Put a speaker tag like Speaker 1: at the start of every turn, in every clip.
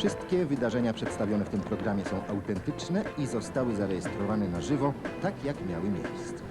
Speaker 1: Wszystkie wydarzenia przedstawione w tym programie są autentyczne i zostały zarejestrowane na żywo, tak jak miały miejsce.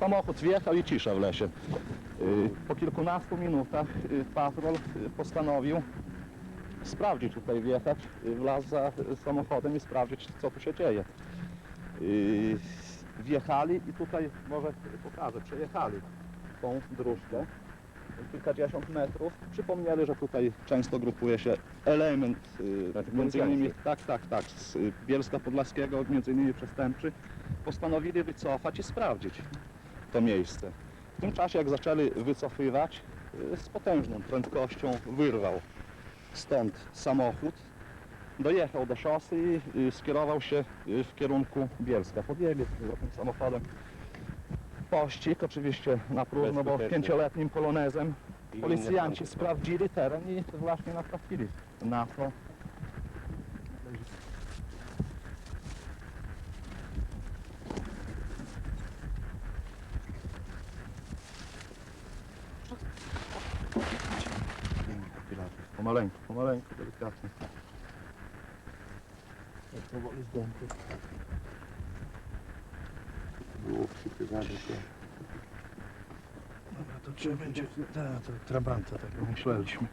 Speaker 2: Samochód wjechał i cisza w lesie. Y, Po kilkunastu minutach y, patrol y, postanowił sprawdzić tutaj, wjechać w las za samochodem i sprawdzić, co tu się dzieje. Wjechali i tutaj, może pokażę, przejechali tą dróżkę kilkadziesiąt metrów. Przypomnieli, że tutaj często grupuje się element,
Speaker 3: Znaczy
Speaker 2: między innymi, tak, tak, tak, z Bielska Podlaskiego, między innymi przestępczy, postanowili wycofać i sprawdzić to miejsce. W tym czasie, jak zaczęli wycofywać, y, z potężną prędkością wyrwał stąd samochód, dojechał do szosy i y, skierował się y, w kierunku Bielska. Podjęli za tym samochodem pościg, oczywiście na próżno, bo pięcioletnim polonezem policjanci sprawdzili teren i właśnie natrafili na to. Pomaleńku, pomaleńku, delikatnie.
Speaker 3: Było przypywane się.
Speaker 2: Dobra, to trzeba będzie, tak, to trabanta, tak jak myśleliśmy.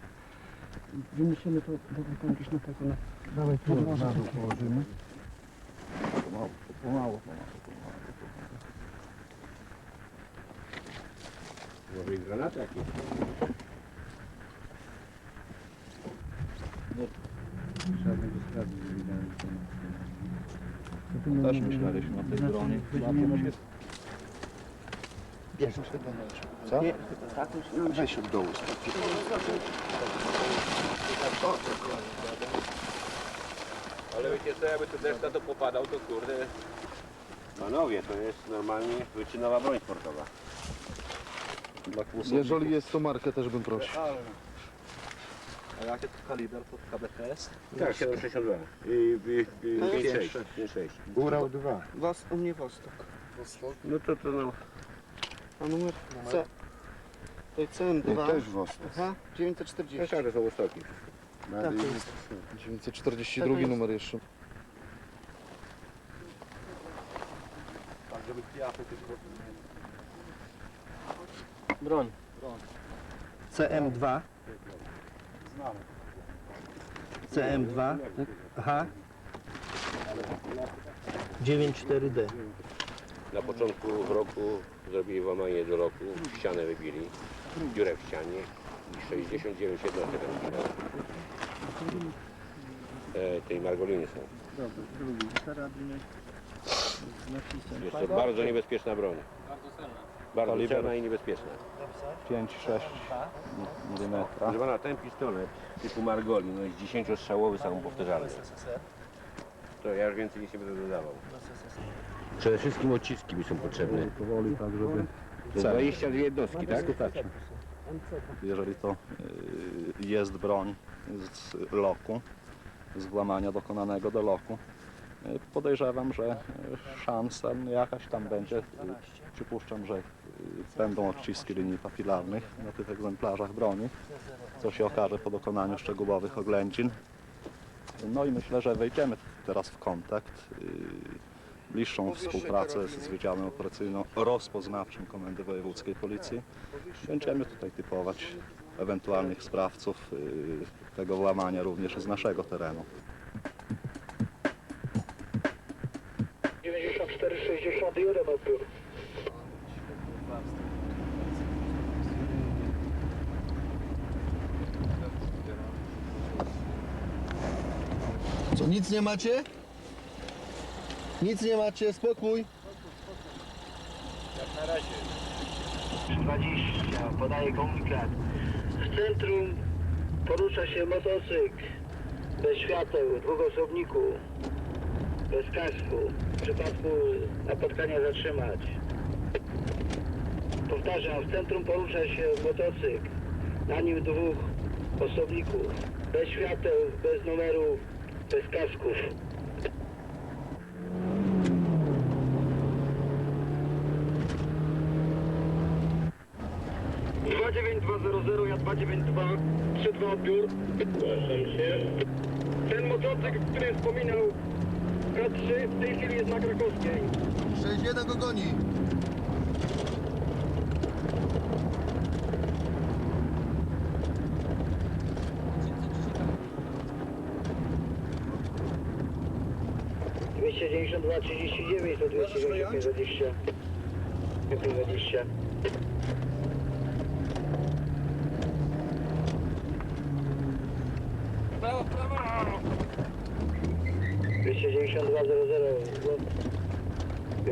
Speaker 4: Wymyślimy to, dawaj tam gdzieś na tego, na...
Speaker 2: Dawaj tu na dół położymy. Pomału, pomału, pomału, pomału.
Speaker 3: Może i granaty jakieś. Trzeba będzie sprawdzić, że widziałem
Speaker 4: pomału.
Speaker 2: Też myśleliśmy o tej
Speaker 4: Znaczy,
Speaker 2: broni.
Speaker 4: weźmiemy-
Speaker 3: Co?
Speaker 4: Tak, no,
Speaker 3: Weź od dołu.
Speaker 5: Ale wiecie co, jakby tu deszcz na to popadał, to kurde...
Speaker 3: Panowie, to jest normalnie wyczynowa broń sportowa.
Speaker 6: Jeżeli jest to markę, też bym prosił.
Speaker 2: A jakie to kaliber pod KBTS?
Speaker 3: Tak, 762. I, i, i, 5,6. 5,6.
Speaker 6: Górał 2.
Speaker 4: Was, u mnie Wostok.
Speaker 3: No to to no.
Speaker 4: A numer C. To jest CM2.
Speaker 6: Też Wostok.
Speaker 4: Aha, 940.
Speaker 3: Każde są wysoki.
Speaker 4: Tak, to jest.
Speaker 6: 942
Speaker 4: Tak jest.
Speaker 6: numer jeszcze.
Speaker 2: Tak, żeby kwiaty tylko...
Speaker 4: Broń. CM2.
Speaker 2: Znamy.
Speaker 4: CM2. Aha. 94D.
Speaker 5: Na początku roku zrobili włamanie do roku, ścianę wybili, dziurę w ścianie i 69 jednostek tam zginęło. E, tej Margoliny są.
Speaker 4: Dobra, drugi. Karabin z napisem.
Speaker 5: Jest to bardzo niebezpieczna broń. Bardzo
Speaker 2: Kaliber.
Speaker 5: cenna i niebezpieczna.
Speaker 2: 5-6 mm.
Speaker 5: Pana, ten pistolet typu Margolin, no jest 10-strzałowy, samopowtarzalny. To ja już więcej nic nie będę dodawał. Przede wszystkim odciski mi są potrzebne.
Speaker 2: Powoli tak, żeby
Speaker 5: To 22 jednostki, tak?
Speaker 2: skutecznie. Jeżeli to y, jest broń z loku, z włamania dokonanego do loku, podejrzewam, że y, szansa jakaś tam będzie. y, Przypuszczam, że y, będą odciski linii papilarnych na tych egzemplarzach broni, co się okaże po dokonaniu szczegółowych oględzin. No i myślę, że wejdziemy teraz w kontakt, bliższą współpracę z Wydziałem Operacyjno-Rozpoznawczym Komendy Wojewódzkiej Policji. Będziemy tutaj typować ewentualnych sprawców tego włamania również z naszego terenu.
Speaker 7: 94-61 odbiór.
Speaker 6: Nic nie macie? Nic nie macie, spokój.
Speaker 7: 20, podaje komunikat. W centrum porusza się motocykl bez świateł, dwuosobniku, bez kasku. W przypadku napotkania zatrzymać. Powtarzam, w centrum porusza się motocykl, na nim dwóch osobników, bez świateł, bez numerów, bez kasków. 29200, ja 29232 odbiór. Zgłaszam się. Ten motocykl, który wspominał K3, w tej chwili jest na Krakowskiej.
Speaker 6: 6-1 go goni.
Speaker 7: Dwieście dziewięćdziesiąt dwa trzydzieści dziewięć do dwieście dziewięćdziesiąt dwadzieścia. dwadzieścia.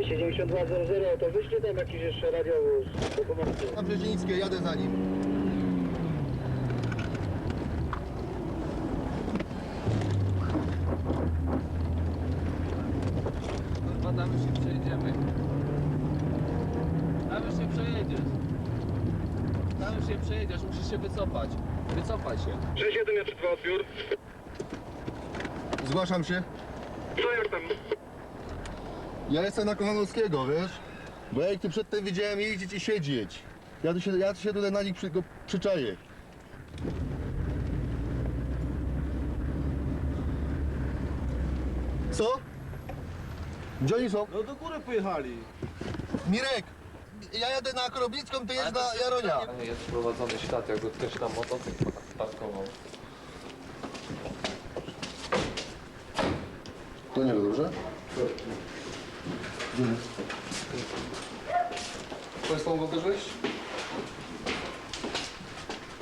Speaker 7: 7200, to wyślij tam jakiś jeszcze radiowóz do pomocy.
Speaker 6: Na Brzezińskie, jadę za nim.
Speaker 8: Kurwa, się przejedziemy. Tam się przejedziesz. Tam się przejedziesz, musisz się wycofać. Wycofaj się.
Speaker 7: 6-7, ja odbiór.
Speaker 6: Zgłaszam się.
Speaker 7: Co jak tam?
Speaker 6: Ja jestem na Kochanowskiego, wiesz? Bo ja ich tu przedtem widziałem jeździć i siedzieć. Ja tu się, ja tu się tutaj na nich przy, go przyczaję. Co? Gdzie oni są?
Speaker 4: No do góry pojechali.
Speaker 6: Mirek! Ja jadę na Akrobicką, ty jedź na Jaronia.
Speaker 8: Jest wprowadzony świat, jakby ktoś tam motocykl parkował.
Speaker 6: To nie dobrze? Państwo mogą też wejść?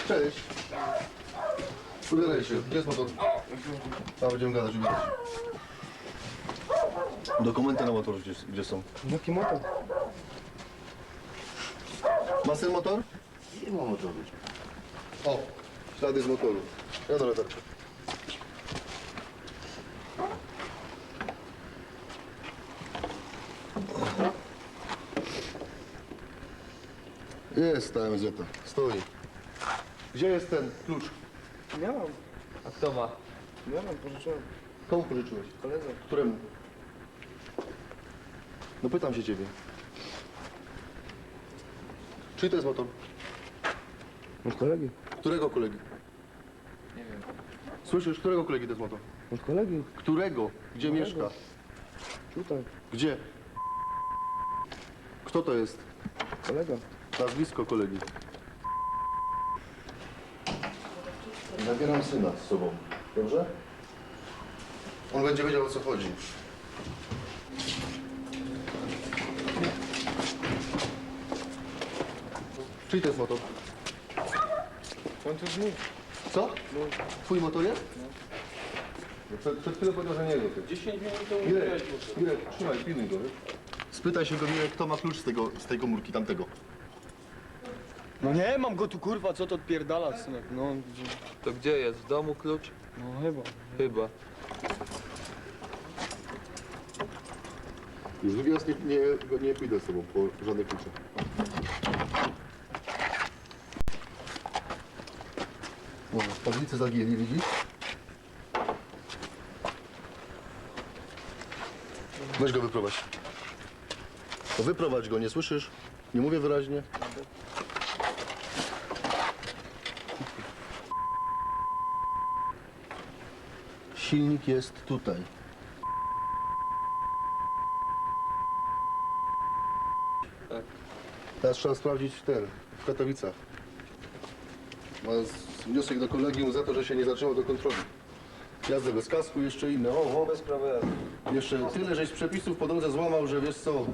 Speaker 6: Cześć. Ubieraj się. Gdzie jest motor? A będziemy gadać, ubieraj się. Dokumenty na motor gdzie, gdzie są?
Speaker 4: Jaki motor?
Speaker 6: Ma syn motor?
Speaker 3: Nie ma motoru.
Speaker 6: O, ślady z motoru. Ja do latarki. Jest ta MZ. Stoi. Gdzie jest ten klucz?
Speaker 4: Miałam.
Speaker 8: A kto ma?
Speaker 4: Miałam, pożyczyłem.
Speaker 6: Komu pożyczyłeś?
Speaker 4: Koledze.
Speaker 6: Któremu? No pytam się ciebie. Czyj to jest motor?
Speaker 4: Od kolegi.
Speaker 6: Którego kolegi?
Speaker 8: Nie wiem.
Speaker 6: Słyszysz, którego kolegi to jest motor?
Speaker 4: Od kolegi.
Speaker 6: Którego? Gdzie
Speaker 4: Mojego.
Speaker 6: mieszka?
Speaker 4: Tutaj.
Speaker 6: Gdzie? Kto to jest?
Speaker 4: Kolega.
Speaker 6: Nazwisko kolegi. Zabieram syna z sobą. Dobrze? On będzie wiedział o co chodzi. Czyj to jest motor?
Speaker 4: On tu mój.
Speaker 6: Co? Twój motor jest? No Przed, przed chwilą powiedział, że nie jego. 10 minut to Mirek, Mirek, trzymaj, pilnuj go, wiesz? Spytaj się go, Mirek, kto ma klucz z, tego, z tej komórki tamtego.
Speaker 4: No nie, mam go tu kurwa, co to odpierdala, synek. No,
Speaker 8: To gdzie jest? W domu klucz?
Speaker 4: no chyba.
Speaker 8: Chyba.
Speaker 6: Już drugi raz nie, nie, nie pójdę z tobą po żadne klucze. O, tablice zagięli, widzisz? Weź go wyprowadź. To wyprowadź go, nie słyszysz? Nie mówię wyraźnie. Silnik jest tutaj. Teraz trzeba sprawdzić ten, w Katowicach. Ma z- wniosek do kolegium za to, że się nie zaczęło do kontroli. Jazdę bez kasku, jeszcze inne. O, o. Bez prawa Jeszcze tyle, żeś przepisów po drodze złamał, że wiesz co.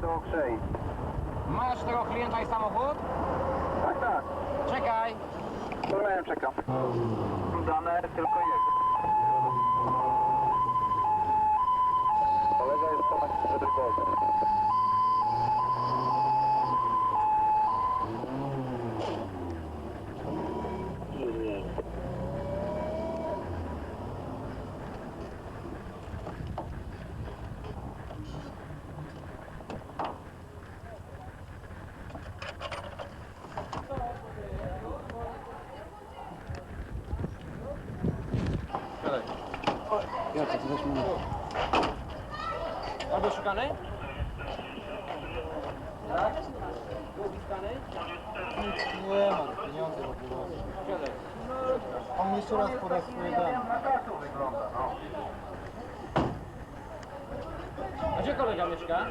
Speaker 7: do Okrzej.
Speaker 9: Masz tego klienta i samochód? Tak, tak. Czekaj.
Speaker 7: No, Rozumiem, czekam. Dane tylko jego. Kolega jest ponad 4 godziny.
Speaker 9: Szukany? Tak? Był szukany?
Speaker 4: Nie ma, pieniądze w ogóle. On jeszcze raz poda swoje dane.
Speaker 9: A gdzie kolega mieszka?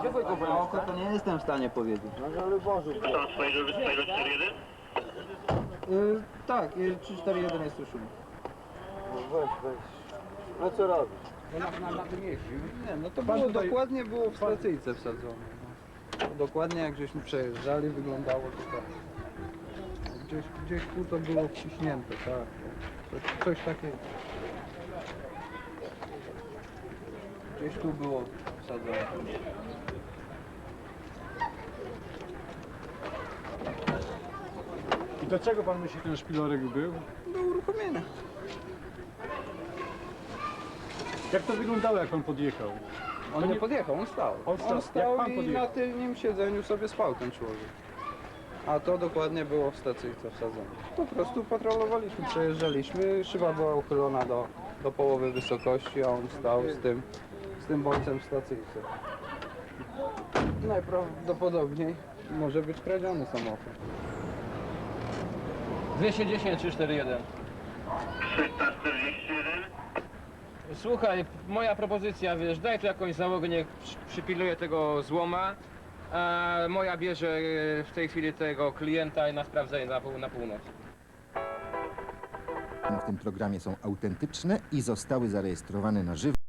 Speaker 9: Gdzie twój kumpel mieszka?
Speaker 10: To nie jestem w stanie powiedzieć.
Speaker 7: To swojego, swojego 4-1?
Speaker 10: Y, tak, y, 341 jest już u mnie.
Speaker 4: Weź, weź. No co robisz?
Speaker 10: Nie, no to było dokładnie było w stacyjce wsadzone. No. Dokładnie jak żeśmy przejeżdżali, wyglądało to tak. Gdzieś, gdzieś tu to było wciśnięte, tak. Coś, coś takiego. Gdzieś tu było wsadzone.
Speaker 4: I do czego pan myśli ten szpilorek był?
Speaker 10: Do uruchomienia.
Speaker 4: Jak to wyglądało, jak pan podjechał?
Speaker 10: On nie podjechał, on stał.
Speaker 4: On stał.
Speaker 10: On stał
Speaker 4: Jak pan
Speaker 10: i
Speaker 4: podjechał?
Speaker 10: na tylnym siedzeniu sobie spał ten człowiek. A to dokładnie było w stacyjce wsadzone. Po prostu patrolowaliśmy, przejeżdżaliśmy, szyba była uchylona do, do połowy wysokości, a on stał z tym, z tym bodźcem w stacyjce. Najprawdopodobniej może być kradziony samochód.
Speaker 9: 210 341.
Speaker 7: 341?
Speaker 9: Słuchaj, moja propozycja, wiesz, daj tu jakąś załogę, niech przy- tego złoma. A moja bierze e, w tej chwili tego klienta na sprawdzenie na, pół- na północ.
Speaker 1: W tym programie są autentyczne i zostały zarejestrowane na żywo.